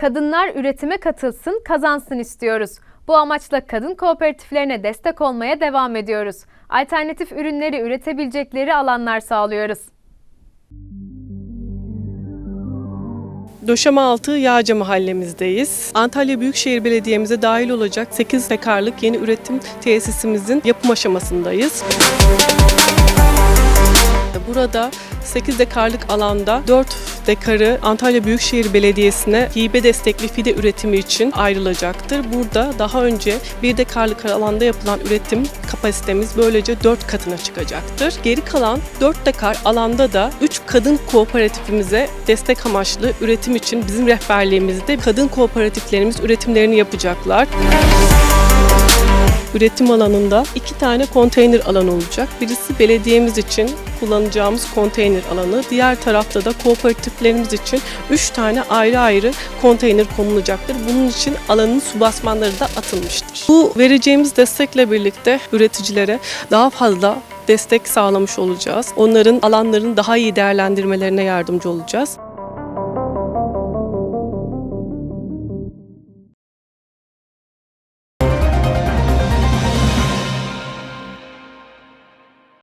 Kadınlar üretime katılsın, kazansın istiyoruz. Bu amaçla kadın kooperatiflerine destek olmaya devam ediyoruz. Alternatif ürünleri üretebilecekleri alanlar sağlıyoruz. Döşemealtı Yağca mahallemizdeyiz. Antalya Büyükşehir Belediye'mize dahil olacak 8 dekarlık yeni üretim tesisimizin yapım aşamasındayız. Burada 8 dekarlık alanda 4 dekarı Antalya Büyükşehir Belediyesi'ne hibe destekli fide üretimi için ayrılacaktır. Burada daha önce 1 dekarlık alanda yapılan üretim kapasitemiz böylece 4 katına çıkacaktır. Geri kalan 4 dekar alanda da 3 kadın kooperatifimize destek amaçlı üretim için bizim rehberliğimizde kadın kooperatiflerimiz üretimlerini yapacaklar. Üretim alanında iki tane konteyner alanı olacak. Birisi belediyemiz için kullanacağımız konteyner alanı. Diğer tarafta da kooperatiflerimiz için üç tane ayrı ayrı konteyner konulacaktır. Bunun için alanın su basmanları da atılmıştır. Bu vereceğimiz destekle birlikte üreticilere daha fazla destek sağlamış olacağız. Onların alanlarını daha iyi değerlendirmelerine yardımcı olacağız.